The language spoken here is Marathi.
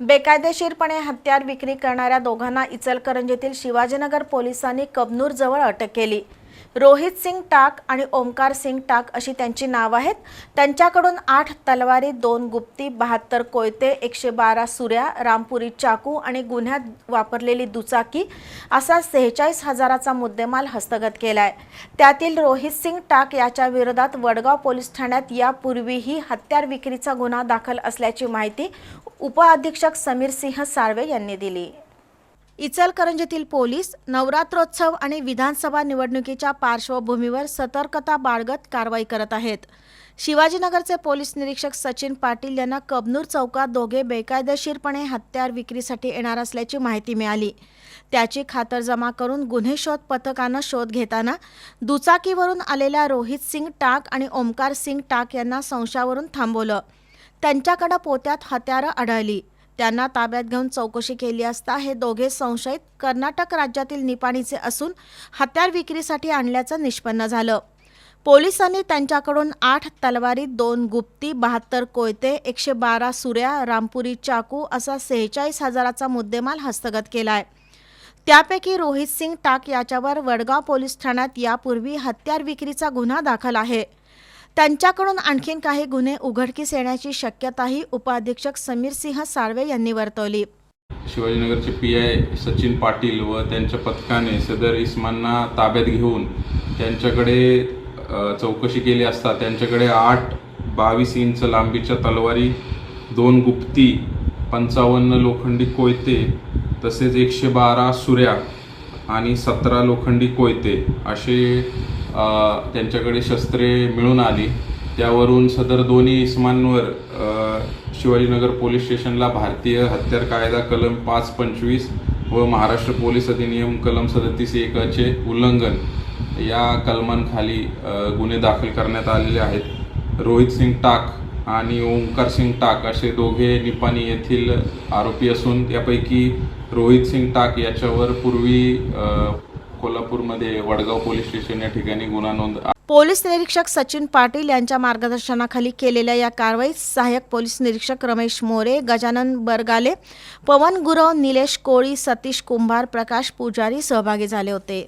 बेकायदेशीरपणे हत्यार विक्री करणाऱ्या दोघांना इचलकरंजीतील शिवाजीनगर पोलिसांनी कबनूरजवळ अटक केली. रोहित सिंग टाक आणि ओमकार सिंग टाक अशी त्यांची नावं आहेत. त्यांच्याकडून आठ तलवारी दोन गुप्ती बहात्तर कोयते एकशे बारा सुऱ्या रामपुरी चाकू आणि गुन्ह्यात वापरलेली दुचाकी असा सेहेचाळीस हजाराचा मुद्देमाल हस्तगत केला आहे त्यातील रोहित सिंग टाक याच्या विरोधात वडगाव पोलीस ठाण्यात यापूर्वीही हत्यार विक्रीचा गुन्हा दाखल असल्याची माहिती उपअधीक्षक समीर सिंह साळवे यांनी दिली. इचलकरंजीतील पोलीस नवरात्रोत्सव आणि विधानसभा निवडणुकीच्या पार्श्वभूमीवर सतर्कता बाळगत कारवाई करत आहेत. शिवाजीनगरचे पोलीस निरीक्षक सचिन पाटील यांना कबनूर चौकात दोघे बेकायदेशीरपणे हत्यार विक्रीसाठी येणार असल्याची माहिती मिळाली. त्याची खातरजमा करून गुन्हे शोध पथकानं शोध घेताना दुचाकीवरून आलेल्या रोहित सिंग टाक आणि ओमकार सिंग टाक यांना संशयावरून थांबवलं. त्यांच्याकडे पोत्यात हत्यारं आढळली. त्यांना ताब्यात घेऊन चौकशी केली असता हे दोघे संशयित कर्नाटक राज्यातील निपाणीचे असून हत्यार विक्रीसाठी आणल्याचं निष्पन्न झालं. पोलिसांनी त्यांच्याकडून आठ तलवारी दोन गुप्ती बहात्तर कोयते एकशे बारा सुऱ्या रामपुरी चाकू असा सेहेचाळीस हजाराचा मुद्देमाल हस्तगत केला आहे त्यापैकी रोहित सिंग टाक याच्यावर वडगाव पोलीस ठाण्यात यापूर्वी हत्यार विक्रीचा गुन्हा दाखल आहे. त्यांच्याकडून आणखीन काही गुन्हे उघडकीस येण्याची शक्यताही उपाध्यक्षक समीर सिंह साळवे यांनी वर्तवली. शिवाजीनगरचे पी आय सचिन पाटील व त्यांच्या पथकाने सदर इस्मांना ताब्यात घेऊन त्यांच्याकडे चौकशी केली असता त्यांच्याकडे आठ बावीस इंच लांबीच्या तलवारी दोन गुप्ती पंचावन्न लोखंडी कोयते तसेच एकशे बारा सुऱ्या आणि सतरा लोखंडी कोयते असे त्यांच्याकडे शस्त्रे मिळून आली. त्यावरून सदर दोन्ही इस्मांवर शिवाजीनगर पोलीस स्टेशनला भारतीय हत्यार कायदा कलम पाच पंचवीस व महाराष्ट्र पोलीस अधिनियम कलम सदतीस एकचे उल्लंघन या कलमांखाली गुन्हे दाखल करण्यात आलेले आहेत. रोहित सिंग टाक आणि ओंकार सिंग टाक असे दोघे निपाणी येथील आरोपी असून त्यापैकी रोहित सिंग टाक याच्यावर पूर्वी कोल्हापूरमध्ये वडगाव पोलीस स्टेशन या ठिकाणी गुन्हा नोंद पोलीस निरीक्षक सचिन पाटील यांच्या मार्गदर्शनाखाली केलेल्या या कारवाईत सहाय्यक पोलीस निरीक्षक रमेश मोरे गजानन बरगाले पवन गुरव निलेश कोळी सतीश कुंभार प्रकाश पुजारी सहभागी झाले होते.